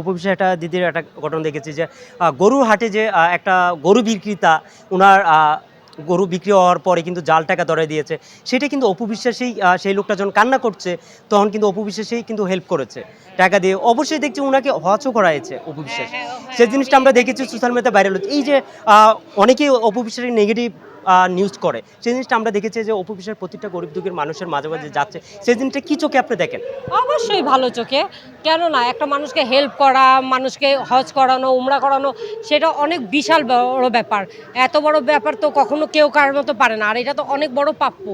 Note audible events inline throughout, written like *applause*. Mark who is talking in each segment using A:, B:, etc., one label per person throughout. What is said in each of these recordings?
A: উপবিশ্বে একটা দিদির একটা ঘটনা দেখেছি যে গরুর হাটে যে একটা গরু বিক্রেতা ওনার গরু বিক্রি হওয়ার পরে কিন্তু জাল টাকা ধরে দিয়েছে। সেটা কিন্তু অপবিশ্বাসেই আহ, সেই লোকটা যখন কান্না করছে তখন কিন্তু অপবিশ্বাসেই কিন্তু হেল্প করেছে। টাকা দিয়ে। অবশ্যই দেখছি ওনাকে হজও করাইছে অপবিশ্বাস সেই জিনিসটা আমরা দেখেছি সোশ্যাল মিডিয়াতে ভাইরাল হচ্ছে। এই যে অনেকেই অপবিশ্বাসের নেগেটিভ নিউজ করে। সেই জিনিসটা আমরা দেখেছি যে অপবিশ্বাসের প্রতিটা গরিব দুঃখের মানুষের মাঝে মাঝে যাচ্ছে। সেই জিনিসটা কি চোখে আপনি দেখেন?
B: অবশ্যই ভালো চোখে। কেন না একটা মানুষকে হেল্প করা মানুষকে হজ করানো উমরা করানো সেটা অনেক বিশাল বড় ব্যাপার। এত বড় ব্যাপার তো কখনো কেউ কারোর মতো পারে না। আর এটা তো অনেক বড় প্রাপ্য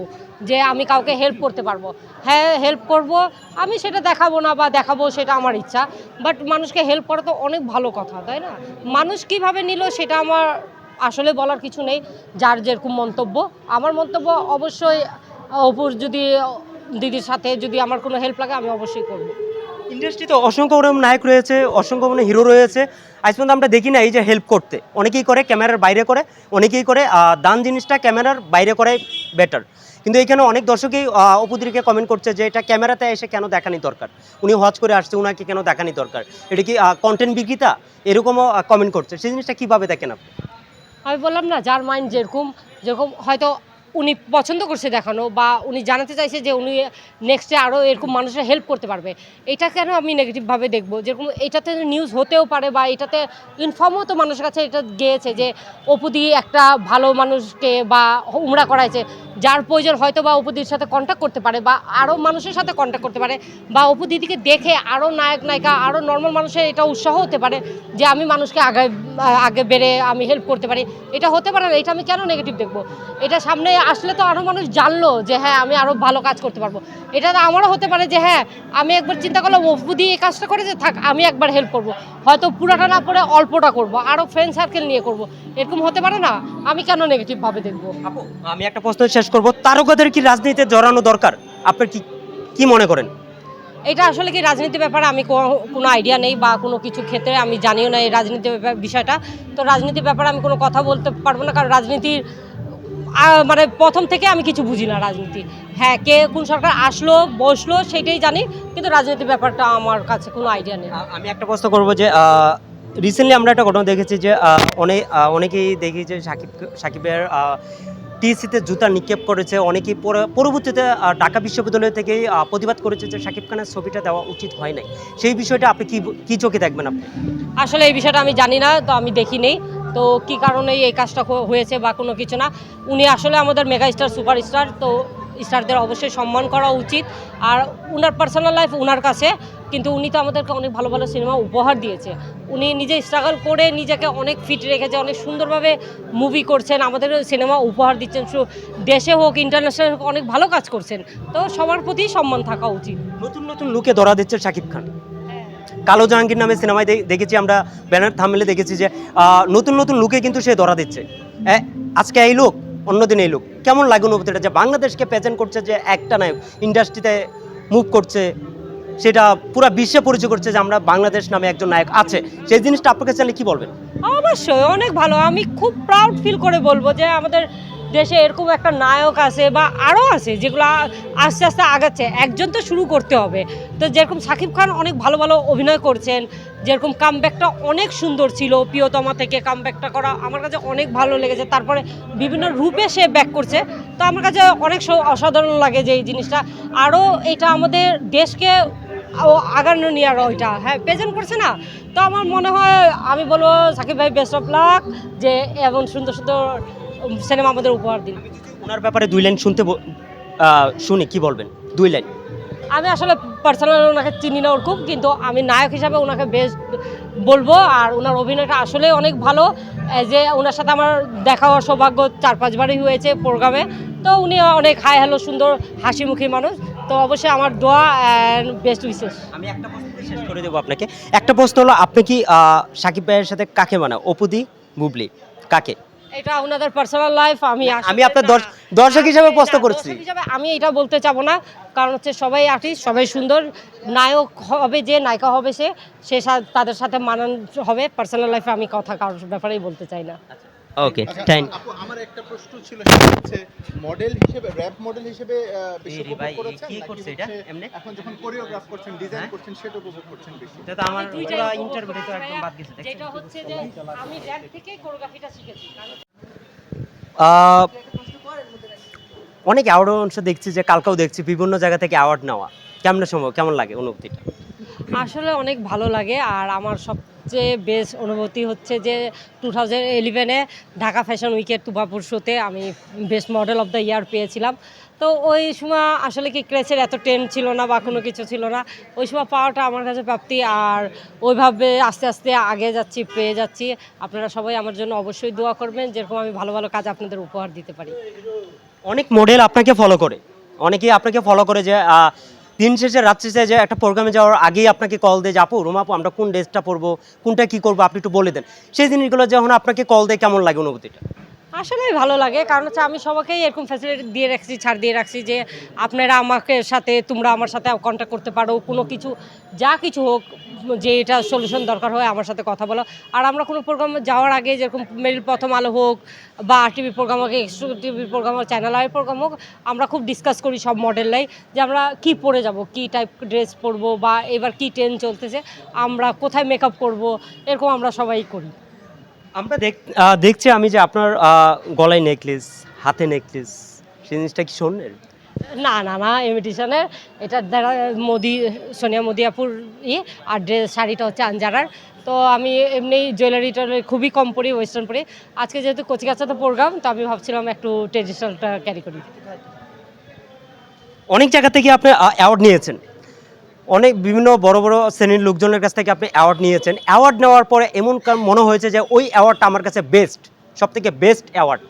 B: যে আমি কাউকে হেল্প করতে পারব। হ্যাঁ হেল্প করব আমি সেটা দেখাবো না বা দেখাবো সেটা আমার ইচ্ছা। বাট মানুষকে হেল্প করা তো অনেক ভালো কথা তাই না? মানুষ কীভাবে নিল সেটা আমার আসলে বলার কিছু নেই, যার যেরকম মন্তব্য। আমার মন্তব্য অবশ্যই অপুর যদি, দিদির সাথে যদি আমার কোনো হেল্প লাগে, আমি অবশ্যই করব।
A: ইন্ডাস্ট্রিতে অসংখ্য ওরকম নায়ক রয়েছে, অসংখ্য মানে হিরো রয়েছে। আজ পর্যন্ত আমরা দেখি না এই যে হেল্প করতে। অনেকেই করে ক্যামেরার বাইরে করে, অনেকেই করে দান জিনিসটা ক্যামেরার বাইরে করে বেটার কিন্তু এখানে অনেক দর্শকই অপুদিকে কমেন্ট করছে যে, এটা ক্যামেরাতে এসে কেন দেখানি দরকার? উনি হজ করে আসছে, উনাকে কেন দেখানি দরকার? এটা কি কন্টেন্ট বিক্রেতা? এরকমও কমেন্ট করছে। সেই জিনিসটা কীভাবে দেখেন আপনি?
B: আমি বললাম না, যার মাইন্ড যেরকম যেরকম হয়তো উনি পছন্দ করছে দেখানো বা উনি জানাতে চাইছে যে উনি নেক্সটে আরও এরকম মানুষের হেল্প করতে পারবে। এটা কেন আমি নেগেটিভভাবে দেখব? যেরকম এটাতে নিউজ হতেও পারে বা এটাতে ইনফর্মও তো মানুষের কাছে এটা গিয়েছে যে অপুদি একটা ভালো মানুষকে বা উমরা করাইছে। যার প্রয়োজন হয়তো বা অপুদির সাথে কন্ট্যাক্ট করতে পারে বা আরও মানুষের সাথে কন্ট্যাক্ট করতে পারে বা অপু দিদিকে দেখে আরও নায়ক, নায়িকা আরও নর্মাল মানুষের এটা উৎসাহ হতে পারে যে আমি মানুষকে আগে আগে বেড়ে আমি হেল্প করতে পারি। এটা হতে পারে না, এটা আমি কেন নেগেটিভ দেখব? এটা সামনে আসলে তো আরও মানুষ জানলো যে হ্যাঁ আমি আরও ভালো কাজ করতে পারব। এটা আমারও হতে পারে যে হ্যাঁ আমি একবার চিন্তা করলাম অপু দিয়ে এই কাজটা করে যে থাক, আমি একবার হেল্প করব। হয়তো পুরাটা না পরে অল্পটা করব আরও ফ্রেন্ড সার্কেল নিয়ে করব। এরকম হতে পারে না? আমি কেন নেগেটিভভাবে দেখব?
A: আমি একটা প্রশ্ন শেষ করব তারকাদের কি রাজনীতিতে জড়ানো দরকার? আপনার কি কি মনে করেন?
B: এটা আসলে কি রাজনীতির ব্যাপারে আমি কোনো আইডিয়া নেই বা কোনো কিছু ক্ষেত্রে আমি জানিও না এই রাজনীতি ব্যাপার- বিষয়টা। তো রাজনীতির ব্যাপারে আমি কোনো কথা বলতে পারব না কারণ রাজনীতির মানে প্রথম থেকে আমি কিছু বুঝি না রাজনীতি। হ্যাঁ কে কোন সরকার আসলো বসল সেটাই জানি কিন্তু রাজনীতির ব্যাপারটা আমার কাছে কোনো আইডিয়া নেই।
A: আমি একটা প্রশ্ন করব যে রিসেন্টলি আমরা একটা ঘটনা দেখেছি যে অনেক অনেকেই দেখি যে সাকিব সাকিবের টিএসিতে জুতা নিক্ষেপ করেছে। অনেকেই পরে- পরবর্তীতে ঢাকা বিশ্ববিদ্যালয় থেকে প্রতিবাদ করেছে যে সাকিব খানের ছবিটা দেওয়া উচিত হয় নাই। সেই বিষয়টা আপনি কি কি চোখে দেখবেন আপনি?
B: আসলে এই বিষয়টা আমি জানি না, তো আমি দেখিনি। তো কি কারণে এই কাজটা হয়েছে বা কোনো কিছু না। উনি আসলে আমাদের মেগা স্টার সুপারস্টার, তো স্টারদের অবশ্যই সম্মান করা উচিত। আর উনার পার্সোনাল লাইফ উনার কাছে, কিন্তু উনি তো আমাদেরকে অনেক ভালো ভালো সিনেমা উপহার দিয়েছে। উনি নিজে স্ট্রাগল করে নিজেকে অনেক ফিট রেখেছে, অনেক সুন্দরভাবে মুভি করছেন আমাদের সিনেমা উপহার দিচ্ছেন দেশে হোক ইন্টারন্যাশনাল হোক, অনেক ভালো কাজ করছেন। তো সবার প্রতি সম্মান থাকা উচিত।
A: নতুন নতুন লুকে ধরা দিচ্ছে সাকিব খান। কালো জাহাঙ্গীর নামে সিনেমায় দেখেছি আমরা, ব্যানার থামলে দেখেছি যে নতুন নতুন লুকে কিন্তু সে ধরা দিচ্ছে। আজকে এই লোক অন্যদিন এই লোক কেমন লাগে অনুভূতিটা যে বাংলাদেশকে প্রেজেন্ট করছে যে একটা নায়ক ইন্ডাস্ট্রিতে মুভ করছে, সেটা পুরো বিশ্বে পরিচয় করছে যে আমরা বাংলাদেশ নামে একজন নায়ক আছে। সেই জিনিসটা আপনাকে চাইলে কি বলবেন?
B: অবশ্যই, অনেক ভালো। আমি খুব প্রাউড ফিল করে বলব যে আমাদের দেশে এরকম একটা নায়ক আছে বা আরও আছে যেগুলো আস্তে আস্তে আগাচ্ছে, একজন তো শুরু করতে হবে। তো যেরকম সাকিব খান অনেক ভালো ভালো অভিনয় করছেন, যেরকম কামব্যাকটা অনেক সুন্দর ছিল, প্রিয়তমা থেকে কামব্যাকটা করা আমার কাছে অনেক ভালো লেগেছে। তারপরে বিভিন্ন রূপে সে ব্যাক করছে। তো আমার কাছে অনেক অসাধারণ লাগে যে এই জিনিসটা। আরও এটা আমাদের দেশকে আগানো নিয়ে আরও ওইটা হ্যাঁ প্রেজেন্ট করছে না। তো আমার মনে হয়, আমি বলব সাকিব ভাই বেস্ট অফ লাক যে এমন সুন্দর সুন্দর সিনেমা আমাদের উপহার দিন
A: ওনার ব্যাপারে দুই লাইন শুনতে শুনি কি বলবেন? দুই লাইন।
B: আমি আসলে পার্সোনাল ওনাকে চিনি না ওরকম কিন্তু আমি নায়ক হিসাবে ওনাকে বেস্ট বলব আর ওনার অভিনয়টা আসলে অনেক ভালো। যে ওনার সাথে আমার দেখা হওয়ার সৌভাগ্য চার পাঁচবারই হয়েছে প্রোগ্রামে তো উনি অনেক হাই হ্যালো সুন্দর হাসিমুখী মানুষ। তো অবশ্যই আমার দোয়া অ্যান্ড বেস্ট উইসেস
A: আমি একটা প্রশ্ন শেষ করে দেবো আপনাকে। একটা প্রশ্ন হলো আপনি কি সাকিব ভাইয়ের সাথে কাকে মানে অপুদি বুবলি কাকে?
B: এটা ওনাদের পার্সোনাল লাইফ আমি
A: আমি আপনার দর্শক হিসেবে প্রশ্ন করছি।
B: আমি এটা বলতে চাবো না কারণ হচ্ছে সবাই আর্টিস্ট সবাই সুন্দর। নায়ক হবে যে নায়িকা হবে সে সে সা- তাদের সাথে মানান হবে। পার্সোনাল লাইফে আমি কথা কারোর ব্যাপারেই বলতে চাই না।
A: ওকে থ্যাংক
C: আপু আমার একটা প্রশ্ন ছিল সেটা হচ্ছে মডেল হিসেবে র্যাপ মডেল হিসেবে বেশি উপভোগ
A: ভাই,
C: করেছেন?
A: কি করছে এটা? এমনে?
C: এখন যখন কোরিওগ্রাফ করছেন ডিজাইন
A: হ্যাঁ?
C: করছেন সেটা উপভোগ করছেন বেশি?
A: এটা তো আমার পুরো ইন্টারভিউ তো একদম বাদ গেছে
B: যেটা হচ্ছে যে আমি র্যাম্প থেকে কোরিওগ্রাফিটা শিখেছি।
A: অনেক অ্যাওয়ার্ড অংশ দেখছি যে কালকেও দেখছি বিভিন্ন জায়গা থেকে অ্যাওয়ার্ড নেওয়া। কেমন সময় কেমন লাগে অনুভূতিটা?
B: আসলে অনেক ভালো লাগে আর আমার সবচেয়ে বেস্ট অনুভূতি হচ্ছে যে টু থাউজেন্ড ইলেভেনে ঢাকা ফ্যাশন উইকের তুবাপুর শোতে আমি best model of the year পেয়েছিলাম। তো ওই সময় আসলে কি ক্রেসের এত ট্রেন্ড ছিল না বা কোনো কিছু ছিল না, ওই সময় পাওয়াটা আমার কাছে প্রাপ্তি আর ওইভাবে আস্তে আস্তে আগে যাচ্ছি, পেয়ে যাচ্ছি। আপনারা সবাই আমার জন্য অবশ্যই দোয়া করবেন, যেরকম আমি ভালো ভালো কাজ আপনাদের উপহার দিতে পারি।
A: অনেক মডেল আপনাকে ফলো করে। অনেকেই আপনাকে ফলো করে যে দিন শেষে, রাত্রি শেষে যে একটা প্রোগ্রামে যাওয়ার আগেই আপনাকে কল দেয় যে, আপু রোমাপু আমরা কোন ড্রেসটা পরবো কোনটা কি করব? আপনি একটু বলে দেন। সেই জিনিসগুলো যখন আপনাকে কল দেয়, কেমন লাগে অনুভূতিটা?
B: আসলে ভালো লাগে। কারণ হচ্ছে আমি সবাইকেই এরকম ফ্যাসিলিটি দিয়ে রাখছি, ছাড় দিয়ে রাখছি যে, আপনারা আমাকে সাথে, তোমরা আমার সাথে কন্ট্যাক্ট করতে পারো। কোনো কিছু, যা কিছু হোক যে এটা সলিউশন দরকার হয়, আমার সাথে কথা বলো। আর আমরা কোনো প্রোগ্রামে যাওয়ার আগে যেরকম মেরিল প্রথম আলো হোক বা টিভি প্রোগ্রাম হোক এক্সট্রা টিভি প্রোগ্রাম হোক চ্যানেল আই প্রোগ্রাম হোক, আমরা খুব ডিসকাস করি সব মডেলরাই যে আমরা কী পরে যাব, কী টাইপ ড্রেস পরবো বা এবার কী ট্রেন চলতেছে, আমরা কোথায় মেকআপ করব, এরকম আমরা সবাই করি।
A: আমরা দেখ দেখছি আমি যে আপনার গলায় নেকলেস হাতে নেকলেস সেই জিনিসটা কি শোনেন
B: না না না ইমিটেশনের এটা দ্বারা মোদি, সোনিয়া মোদি আপুর ই আর ড্রেস শাড়িটা হচ্ছে আঞ্জারার তো আমি এমনি জুয়েলারি টুয়েলারি খুবই কম পরি ওয়েস্টার্ন পরি আজকে যেহেতু কচিকাচাতে প্রোগ্রাম তো আমি ভাবছিলাম একটু ট্রেডিশনালটা ক্যারি করি।
A: অনেক জায়গা থেকে আপনি অ্যাওয়ার্ড নিয়েছেন। অনেক বিভিন্ন বড় বড় শ্রেণির লোকজনের কাছ থেকে আপনি অ্যাওয়ার্ড নিয়েছেন। অ্যাওয়ার্ড নেওয়ার পরে এমন মনে হয়েছে যে ওই অ্যাওয়ার্ডটা আমার কাছে বেস্ট সব থেকে বেস্ট অ্যাওয়ার্ড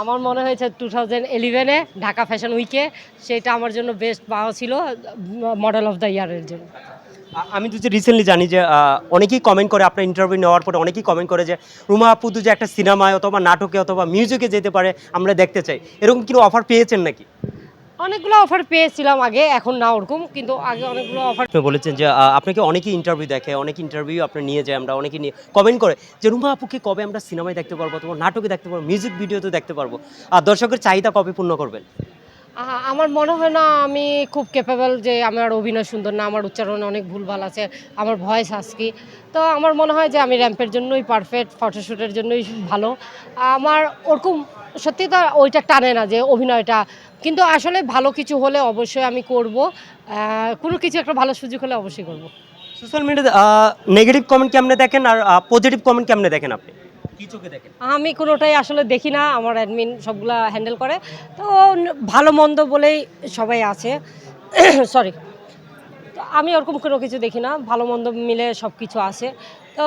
B: আমার মনে হয়েছে টু থাউজেন্ড ইলেভেনে ঢাকা ফ্যাশন উইকে সেটা আমার জন্য বেস্ট পাওয়া ছিল মডেল অফ দ্য ইয়ারের জন্য।
A: আমি তো যে রিসেন্টলি জানি যে অনেকেই কমেন্ট করে আপনার ইন্টারভিউ নেওয়ার পরে অনেকেই কমেন্ট করে যে, রুমা আপু যে একটা সিনেমায় অথবা নাটকে অথবা মিউজিকে যেতে পারে, আমরা দেখতে চাই। এরকম কি অফার পেয়েছেন নাকি?
B: অনেকগুলো অফার পেয়েছিলাম আগে এখন না ওরকম কিন্তু আগে অনেকগুলো অফার
A: আপনি বলেছেন যে আপনাকে অনেকেই ইন্টারভিউ দেখে অনেক ইন্টারভিউ আপনি নিয়ে যায় আমরা অনেকে নিয়ে কমেন্ট করে যে রুমা আপুকে কবে আমরা সিনেমায় দেখতে পারব অথবা নাটকে দেখতে পারব মিউজিক ভিডিওতে দেখতে পারব? আর দর্শকের চাহিদা কবে পূর্ণ করবেন?
B: আমার মনে হয় না আমি খুব ক্যাপেবল যে আমার অভিনয় সুন্দর না আমার উচ্চারণে অনেক ভুলভাল আছে আমার ভয়েস আজকি তো আমার মনে হয় যে আমি র্যাম্পের জন্যই পারফেক্ট ফটোশ্যুটের জন্যই ভালো। আমার ওরকম সত্যি তো ওইটা টানে না যে অভিনয়টা। কিন্তু আসলে ভালো কিছু হলে অবশ্যই আমি করব। কোনো কিছু একটা ভালো সুযোগ হলে অবশ্যই করব।
A: সোশ্যাল মিডিয়াতে নেগেটিভ কমেন্ট কেমনে দেখেন আর পজিটিভ কমেন্ট কেমনে দেখেন আপনি?
B: আমি কোনোটাই আসলে দেখি না আমার অ্যাডমিন সবগুলা হ্যান্ডেল করে। তো ভালো মন্দ বলেই সবাই আছে। *coughs* সরি তো আমি ওরকম কোনো কিছু দেখি না ভালো মন্দ মিলে সব কিছু আছে। তো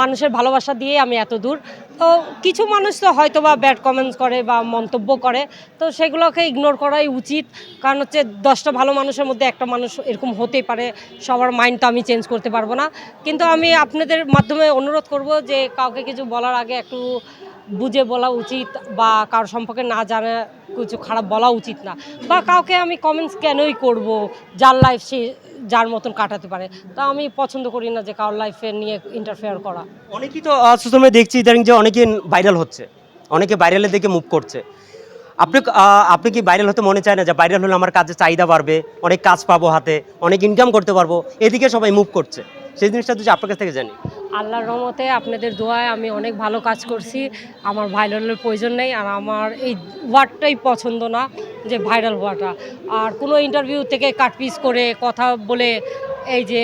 B: মানুষের ভালোবাসা দিয়ে আমি এত দূর। তো কিছু মানুষ তো হয়তো বা ব্যাড কমেন্টস করে বা মন্তব্য করে। তো সেগুলোকে ইগনোর করাই উচিত। কারণ হচ্ছে দশটা ভালো মানুষের মধ্যে একটা মানুষ এরকম হতেই পারে। সবার মাইন্ড তো আমি চেঞ্জ করতে পারব না। কিন্তু আমি আপনাদের মাধ্যমে অনুরোধ করব যে কাউকে কিছু বলার আগে একটু বুঝে বলা উচিত বা কারোর সম্পর্কে না জানা কিছু খারাপ বলা উচিত না। বা কাউকে আমি কমেন্টস কেনই করব? যার লাইফ সে, যার মতন কাটাতে পারে। তা আমি পছন্দ করি না যে কারোর লাইফে নিয়ে ইন্টারফেয়ার করা।
A: অনেকেই তো সোশ্যাল দেখছি, ইদানিং যে অনেকে ভাইরাল হচ্ছে। অনেকে ভাইরালের দিকে মুভ করছে। আপনি আপনি কি ভাইরাল হতে মনে চায় না যে ভাইরাল হলে আমার কাজে চাহিদা বাড়বে, অনেক কাজ পাবো হাতে, অনেক ইনকাম করতে পারব? এদিকে সবাই মুভ করছে। সেই জিনিসটা যদি আপনার কাছ থেকে জানি।
B: আল্লাহর রহমতে আপনাদের দোয়ায় আমি অনেক ভালো কাজ করছি। আমার ভাইরালের প্রয়োজন নেই আর আমার এই ওয়ার্ডটাই পছন্দ না যে ভাইরাল হওয়াটা। আর কোনো ইন্টারভিউ থেকে কাটপিস করে কথা বলে এই যে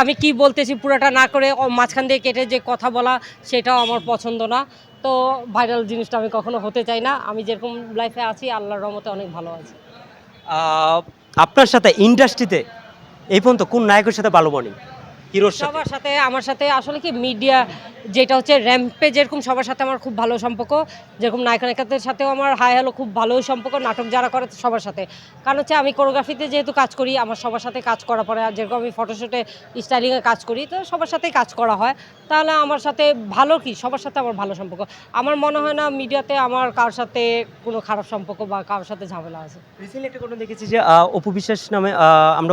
B: আমি কি বলতেছি পুরোটা না করে মাঝখান দিয়ে কেটে যে কথা বলা সেটাও আমার পছন্দ না। তো ভাইরাল জিনিসটা আমি কখনো হতে চাই না। আমি যেরকম লাইফে আছি আল্লাহর রহমতে অনেক ভালো আছি।
A: আপনার সাথে ইন্ডাস্ট্রিতে এই পর্যন্ত কোন নায়কের সাথে ভালো বনি হিরোর সাথে।
B: সবার সাথে আমার সাথে আসলে কি মিডিয়া যেটা হচ্ছে র্যাম্পে যেরকম সবার সাথে আমার খুব ভালো সম্পর্ক। যেরকম নায়িকা নায়িকাদের সাথেও আমার হাই হ্যালো খুব ভালো সম্পর্ক নাটক যারা করে সবার সাথে। কারণ হচ্ছে আমি কোরিওগ্রাফিতে যেহেতু কাজ করি আমার সবার সাথে কাজ করা পরে আর যেরকম আমি ফটোশুটে স্টাইলিংয়ে কাজ করি তো সবার সাথেই কাজ করা হয়। তাহলে আমার সাথে ভালো কি? সবার সাথে আমার ভালো সম্পর্ক। আমার মনে হয় না মিডিয়াতে আমার কার সাথে কোনো খারাপ সম্পর্ক বা কারোর সাথে ঝামেলা আছে।
A: রিসেন্টলি একটা ঘটনা দেখেছি যে অপু বিশ্বাস নামে আমরা